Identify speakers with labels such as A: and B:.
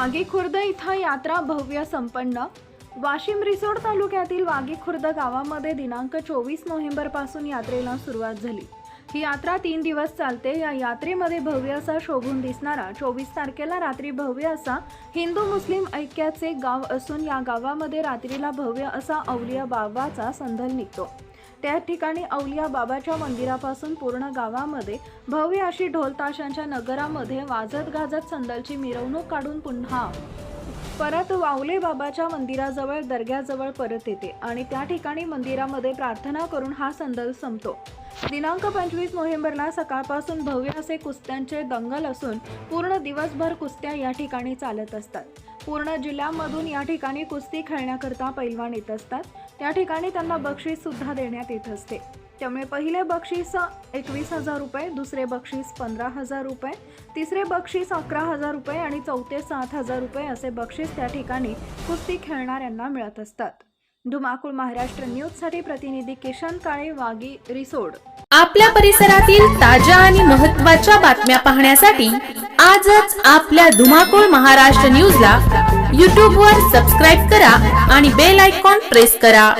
A: वाघी खुर्द इथं यात्रा भव्य संपन्न. वाशिम रिसोड तालुक्यातील वाघीखुर्द गावामध्ये दिनांक चोवीस नोव्हेंबरपासून यात्रेला सुरुवात झाली. ही यात्रा तीन दिवस चालते. या यात्रेमध्ये भव्य असा शोभून दिसणारा चोवीस तारखेला रात्री भव्य असा हिंदू मुस्लिम ऐक्याचे गाव असून या गावामध्ये रात्रीला भव्य असा अवलिया बाबाचा संदल निघतो. त्या ठिकाणी अवलिया बाबाच्या मंदिरापासून पूर्ण गावामध्ये भव्य अशी ढोलताशांच्या नगरामध्ये वाजत गाजत संदलची मिरवणूक काढून पुन्हा परत वावले बाबाच्या मंदिराजवळ दर्ग्याजवळ परत येते आणि त्या ठिकाणी मंदिरामध्ये प्रार्थना करून हा संदल संपतो. दिनांक पंचवीस नोव्हेंबरला सकाळपासून भव्य असे कुस्त्यांचे दंगल असून पूर्ण दिवसभर कुस्त्या या ठिकाणी चालत असतात. पूर्ण जिल्ह्यामधून या ठिकाणी कुस्ती खेळण्याकरता पैलवान येत असतात. त्या ठिकाणी त्यांना बक्षीस सुद्धा देण्यात येत असते. त्यामुळे पहिले बक्षीस एकवीस हजार रुपये दुसरे बक्षीस पंधरा हजार रुपये तिसरे बक्षीस अकरा हजार रुपये आणि चौथे सात हजार रुपये असे बक्षीस त्या ठिकाणी कुस्ती खेळणाऱ्यांना मिळत असतात. धुमाकूळ महाराष्ट्र न्यूजसाठी प्रतिनिधी किशन काळे वागी रिसोड.
B: आपल्या परिसरातील ताज्या आणि महत्त्वाच्या बातम्या पाहण्यासाठी आजच आपल्या धुमाकूळ महाराष्ट्र न्यूजला यूट्यूबवर सबस्क्राईब करा आणि बेल आयकॉन प्रेस करा.